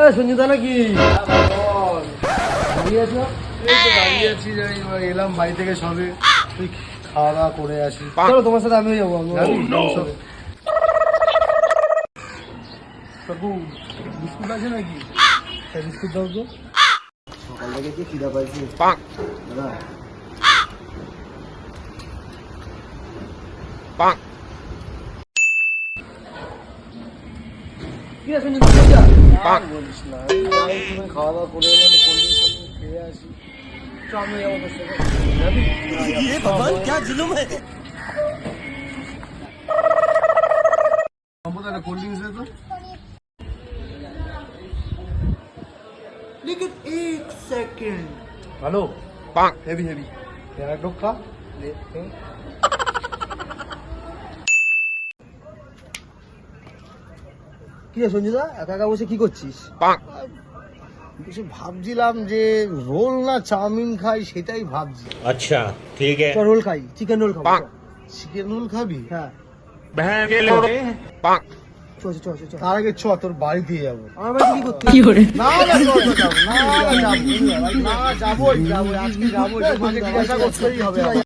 এ সঞ্জিতা নাকি? দাঁড়িয়ে আছো দাঁড়িয়ে আছি এই এলাম বাড়ি থেকে সবে। তুই খাওয়া দাওয়া করে আসি চলো তোমার সাথে আমিও যাব আমি সবে। কাকু বিস্কুট আছে নাকি? বিস্কুট দাও তো। সকাল থেকে কি খিদা পাইছি? দাদা কি আছে সঞ্জিতা মজা আর বলিস না এই যাই তুমি খাওয়া দাওয়া করে এলাম কোল্ড ড্রিঙ্ক খেয়ে আসি চল আমি যাবো তোর সাথে যাবি ये भगवान क्या जुलुम है সম্পদ একটা কোল্ড ড্রিঙ্কস দে তো लेकिन एक सेकंड ভালো হেভি হেভি এক ঢোক খা কি রে একা একা বসে কি করছিস কিছু ভাবছিলাম যে রোল না চাউমিন খাই সেটাই ভাবছি আচ্ছা ঠিক আছে রোল খাই চিকেন রোল খাব চিকেন রোল খাবি হ্যাঁ তার আগে চ তোর বাড়িতে যাব যাব না যাব আজকে যাব জিজ্ঞাসা